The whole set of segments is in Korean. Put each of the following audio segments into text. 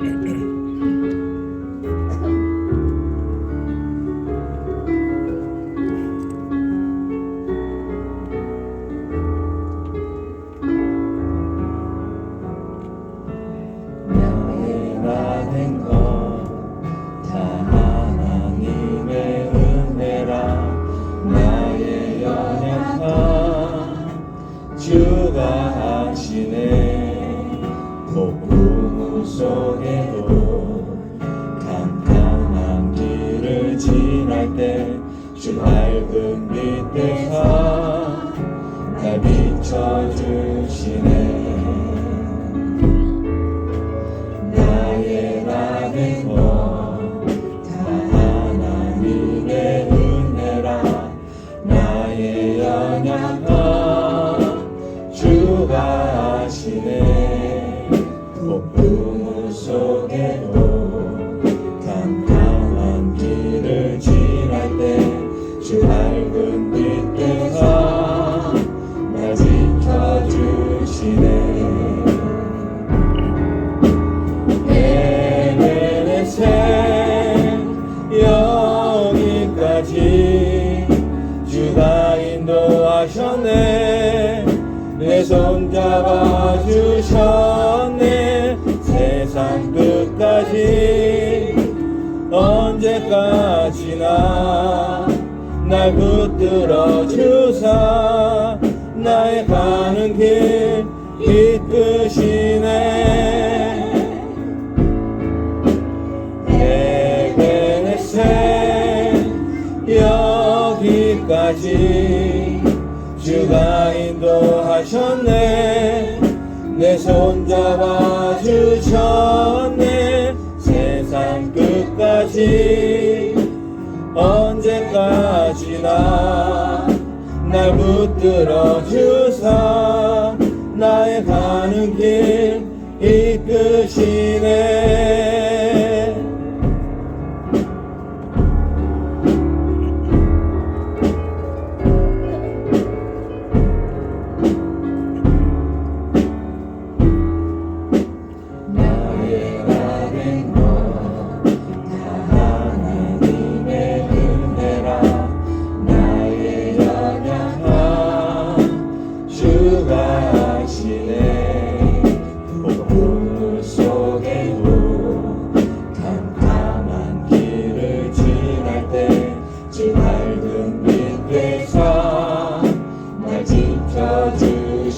나 주 밝은 빛에서 날 비춰주시네. 나의 나는 것다 하나님의 은혜라. 나의 연약함 주가 하시네. 폭풍 속에 내 손 잡아 주셨네. 세상 끝까지 언제까지나 날 붙들어 주사 나의 가는 길 이끄시네. 에베레셋 여기까지 주가 인도하셨네. 내 손 잡아 주셨네. 세상 끝까지 언제까지나 날 붙들어 주사. 나의 가는 길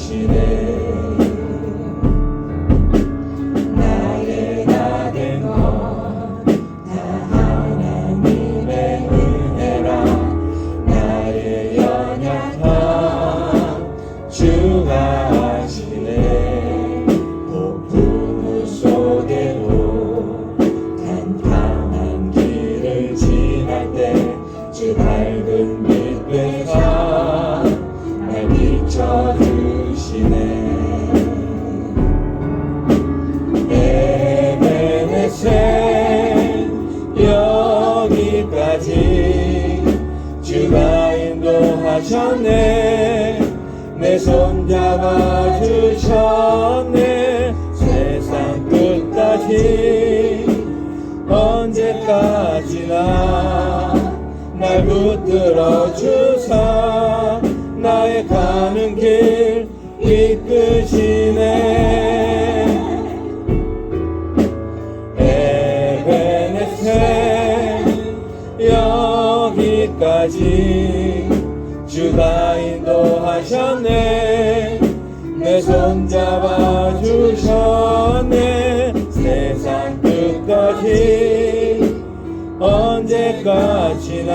주시네 인도하셨네. 내 손 잡아 주셨네. 세상 끝까지 언제까지나 날 붙들어 주사. 나의 가는 길 이끄시네. 에베네셋 여기까지 주가 인도하셨네. 내 손 잡아 주셨네. 세상 끝까지 언제까지나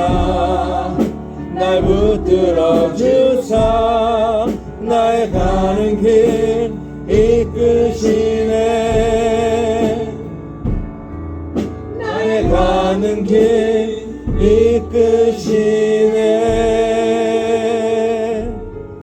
날 붙들어 주사. 나의 가는 길 이끄시네. 나의 가는 길 이끄시네